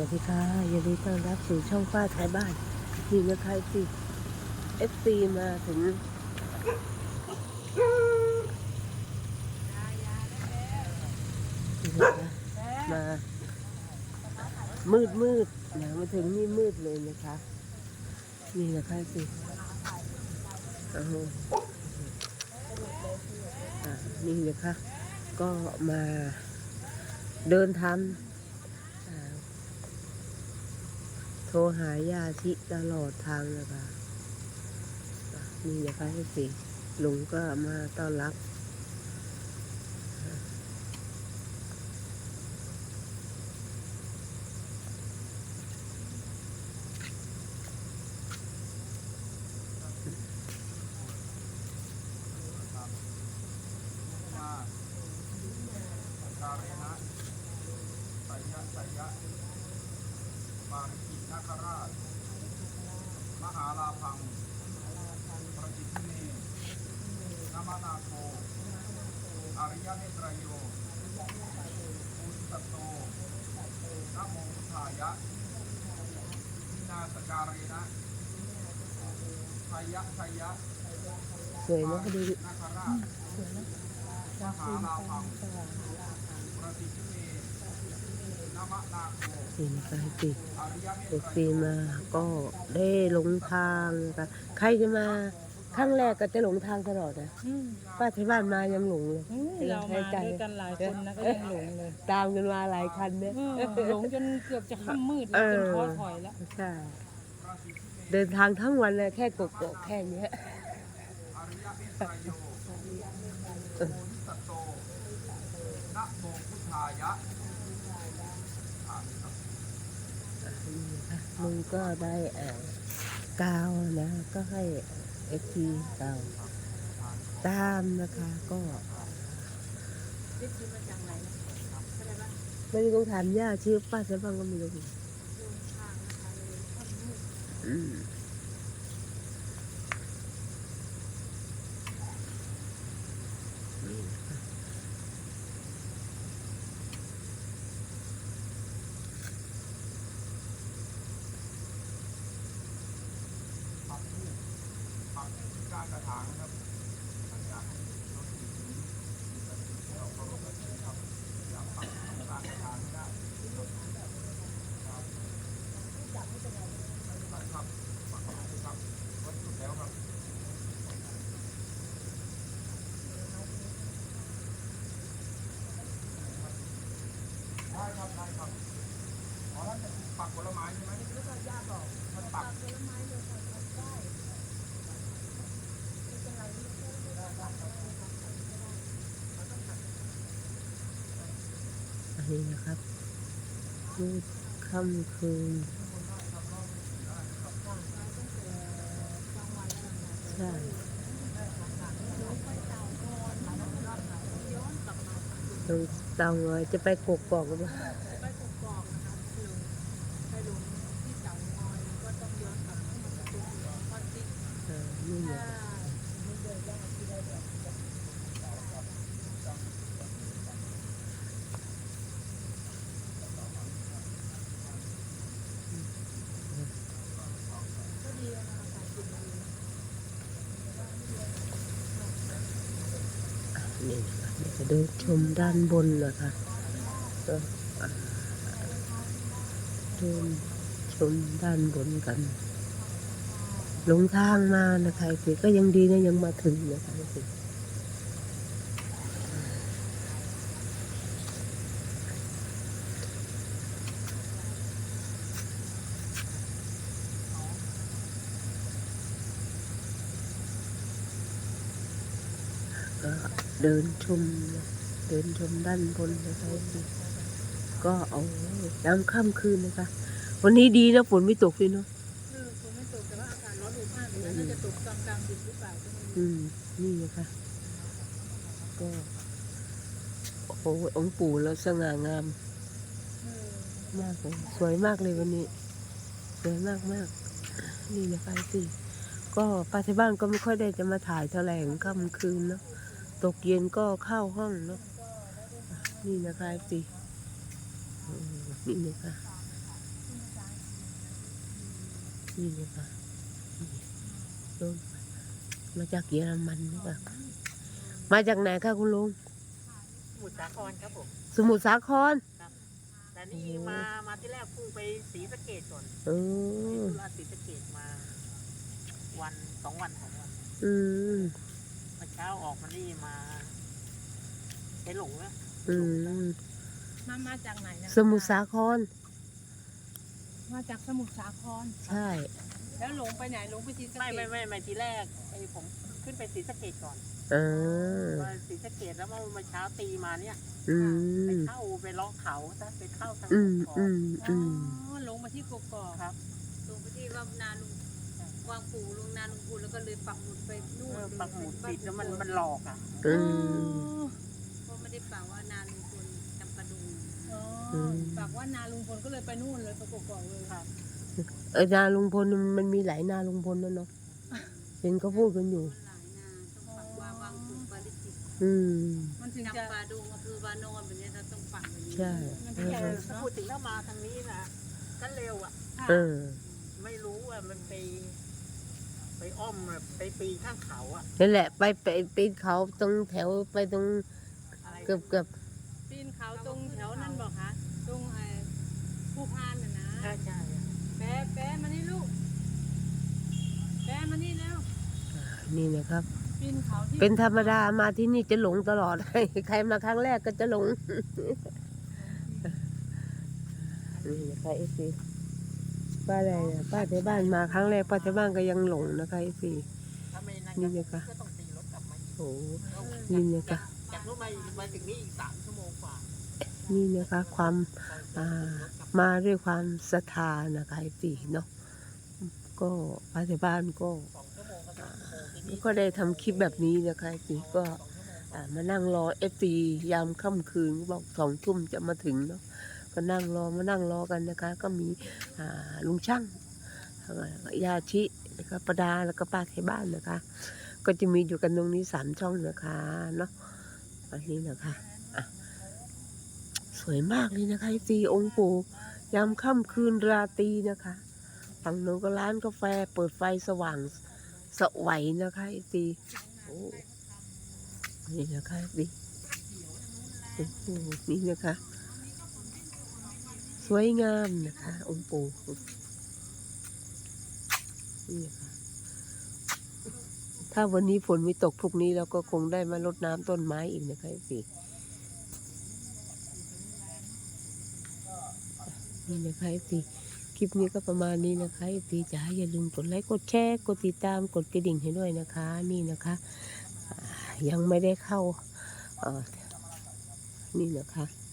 วัสดีค่ะยินดีต้อนรับสู่ช่องป้าท้ายบ้านนี่นะคะสิเอฟซีมาถึงมา มืดมืดนะมาถึงนี่มืดเลยนะคะ นี่นะคะสิอ้าวอะนี่นะคะ ก็มาเดินทำอ่าโท รหายาชิตลอดทางนะคะนี่นะคะสิลุงก็มาต้อนรับ การณะไสยะไสยะปาริกินาคราช มหาลาพังประจิตเนนามานาโคอริยเมตรโยอุสตโตนโมุทายะมินาสการเรนะไสยะไสยะสวยเนาะดูดินาคราชมหาลาพังประสิทธิเนามะนาโคนี่นะคะสิอริยเมเอตฟรซีมาก็ได้หลงทางนะคะใครจะมาครั้งแรกก็จะหลงทางตลอดนะอืมป้าที่บ้านมายังหลงเลยอืมเรามาด้วยกันหลายคนนะก็ยังหลงเลยตามกันมาหลายคันเนี่ยเออหลงจนเกือบจะค่ำมืดเอแล้วอจนท้อถอยแล้ว ใช่เดินทางทั้งวันเลยแค่กกๆแค่เนี้ย อริยเมตรโยโอนิสตโตนะโมพุทธายะอ่านครับ มึงก็ได้เอ่อกาวนะก็ให้เอฟซีกาวตามนะคะก็ไม่ได้ต้องถามย่าชื่อป้าจะบ้างก็ไม่รู้อืม การกระถางนะครับหลังจากที่เราถึงที่เราเคารพกันนะครับอยากปักการกระถางให้ได้ครับครับปักทูปครับวัดจุดแล้วครับ ได้ครับได้ครับอ๋อแล้วจะปักผลไม้ใช่ไหมไม่ใช่ยากหรอกมันปัก อั นนี้นะครับมืดค่ำคืนใช่ตรงเตาไว้จะไปกกกอกกันปะเออนี่ไงนี่ นะคะเดี๋ยวจะเดินชมด้านบนนะคะก็อ่าเดินชมด้านบนกันหลงทางมานะคะสิก็ยังดีนะยังมาถึงนะคะ เดินชม เดินชมด้านบนนะคะสิก็เอายามค่ำคืนนะคะ วันนี้ดีนะฝนไม่ตกเลยเนาะเออคงไม่ตกแต่ว่าอากาศร้อนอบอ้าวอยู่แล้วน่าจะตกกลางกลางๆดึกหรือเปล่าก็ไม่รู้อืมนี่นะคะก็โอ้โหองค์ปู่แล้วสง่างามเออมากเลยสวยมากเลยวันนี้ สวยมากมากนี่นะคะสิก็ป้าที่บ้านก็ไม่ค่อยได้จะมาถ่ายแถลงค่ำคืนเนาะ ตกเย็นก็เข้าห้องเนาะนี่นะคะสิอืมนี่นะคะนี่นะคะนี่ลุงมาจากเยอรมันหรือเปล่ามาจากไหนคะคุณลุงสมุทรสาครครับผมสมุทรสาครแต่นี่มามาที่แรกพุ่งไปศรีสะเกดก่อนอืไปมธุระศรีสะเกดมา วันสองวันสองวัน อืม เมื่อเช้าออกมานี่มาไปหลงแล้วอืมมามาจากไหนนะสมุทรสาคร มาจากสมุทรสาคร ใช่ แล้วหลงไปไหนหลงไปศรีสะไม่เกไม่ษไม่ไม่ทีแรกไอ้ผมขึ้นไปศรีสะเกดก่อนเออ มาศรีสะเกดแล้วเมื่อเช้าตีมาเนี่ยอืไปม เข้าไปเลาะเขาซะไปเข้าทางอืมเกาะอืม อ๋อืมอหลงมาที่กกอกครับ ลงไปที่ว่านาลุง วางปู่ลงนาลุงปู่แล้วก็เลยปักหมุดไปนู่นเออปักหมุดปิดแล้วมันมันหลอกอะอืมเพราะไม่ได้ปักว่านาลุงปู่จำปาดุงอ๋ออืมฝากว่านาลุงพลก็เลยไปนู่นเลยไปกกอกเลยครับเออนาลุงพลมันมีหลายนาลุงพลนะเนาะเห็นเขาพูดกันอยู่ มันหลายนาต้องปักว่าวางปู่ปาริจิตอืม มันถึงจะจำปาดุงอำเภอวานอนแบบเนี้ยเราต้องปักแบบนี้ใช่มันเอถึงจะอถ้าพูดถึงถ้ามาทางนี้นะก็เร็วอะ เออ ไม่รู้ว่ามันไป ไปอ้อมแบบไปปีนข้างเขาอะนั่นแหละไปไปปีนเขาตรงแถวไปตรงอะไรเกือบเกือบปีนเขาตรงแถวนั้นบอกคะตรงไอ้ผู้พานน่ะนะใช่ใช่แปะแปะมานี่ลูกแปะมานี่แล้วนี่นะครับ ปีนเขาที่เป็นธรรมดามาที่นี่จะหลงตลอด ใครมาครั้งแรกก็จะหลงนี่นะคะเอซี ป้าอะไรป้าที่บ้านมาครั้งแรกป้าที่บ้านก็ยังหลงนะคะเอซีถ้าไม่นั่นนี่นะคะโอ้นี่นะคะนี่นี่นะคะความมาด้วยความศรัทธานะคะเอซีเนาะก็ป้าที่บ้านก็ก็ได้ทำคลิปแบบนี้นะคะเอซีก็มานั่งรอเอฟซียามค่ำคืนบอกสองทุ่มจะมาถึงเนาะ ก็นั่งรอมานั่งรอกันนะคะ ก็มีลุงช่างยาชิแล้วก็ประดาแล้วก็ป้าไทยบ้านนะคะ ก็จะมีอยู่กันตรงนี้สามช่องนะคะเนาะอันนี้นะคะะสวยมากเลยนะคะซีองค์ปู่ยามค่ำคืนราตรีนะคะฝั่งโน้นก็ร้านกาแฟเปิดไฟสว่างสวัยนะคะซีโอ้นี่นะคะดีโอ้นี่นะคะ สวยงามนะคะ องค์ปู่นี่นะคะถ้าวันนี้ฝนไม่ตกพรุ่งนี้เราก็คงได้มารดน้ำต้นไม้อีกนะคะสินี่นะคะสิคลิปนี้ก็ประมาณนี้นะคะสิจะให้อย่าลืมกดไลค์กดแชร์กดติดตามกดกระดิ่งให้ด้วยนะคะ นี่นะคะ ยังไม่ได้เข้านี่นะคะ